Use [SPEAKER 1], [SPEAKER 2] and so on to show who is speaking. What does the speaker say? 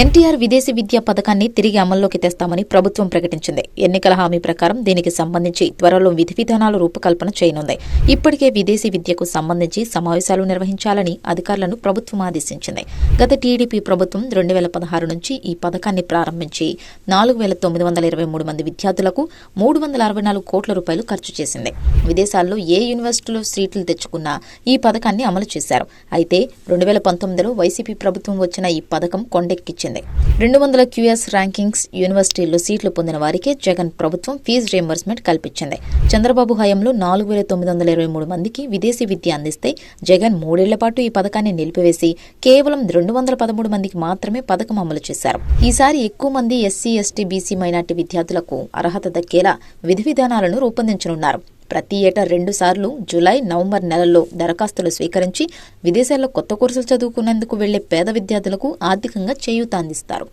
[SPEAKER 1] ఎన్టీఆర్ విదేశీ విద్యా పథకాన్ని తిరిగి అమల్లోకి తెస్తామని ప్రభుత్వం ప్రకటించింది. ఎన్నికల హామీ ప్రకారం దీనికి సంబంధించి త్వరలో విధి విధానాల రూపకల్పన చేయనుంది. ఇప్పటికే విదేశీ విద్యకు సంబంధించి సమావేశాలు నిర్వహించాలని అధికారులను ప్రభుత్వం ఆదేశించింది. గత టీడీపీ ప్రభుత్వం రెండు వేల పదహారు నుంచి ఈ పథకాన్ని ప్రారంభించి నాలుగు వేల తొమ్మిది వందల ఇరవై మూడు మంది విద్యార్థులకు మూడు వందల అరవై నాలుగు కోట్ల రూపాయలు ఖర్చు చేసింది. విదేశాల్లో ఏ యూనివర్సిటీలో సీట్లు తెచ్చుకున్నా ఈ పథకాన్ని అమలు చేశారు. అయితే రెండు వేల పంతొమ్మిదిలో వైసీపీ ప్రభుత్వం వచ్చిన ఈ పథకం కొండెక్కించింది రెండు వందల క్యూఎస్ ర్యాంకింగ్స్ యూనివర్సిటీల్లో సీట్లు పొందిన వారికే జగన్ ప్రభుత్వం ఫీజు రియంబర్స్మెంట్ కల్పించింది. చంద్రబాబు హయాంలో నాలుగు వేల తొమ్మిది వందల ఇరవై మూడు మందికి విదేశీ విద్య అందిస్తే జగన్ మూడేళ్ళ పాటు ఈ పథకాన్ని నిలిపివేసి కేవలం రెండు వందల పదమూడు మందికి మాత్రమే పథకం అమలు చేశారు. ఈసారి ఎక్కువ మంది ఎస్సీ ఎస్టీ బీసీ మైనార్టీ విద్యార్థులకు అర్హత దక్కేలా విధి విధానాలను రూపొందించనున్నారు. ప్రతి ఏటా రెండు సార్లు జులై నవంబర్ నెలల్లో దరఖాస్తులు స్వీకరించి విదేశాల్లో కొత్త కోర్సులు చదువుకునేందుకు వెళ్ళే పేద విద్యార్థులకు ఆర్థికంగా చేయూత అందిస్తారు.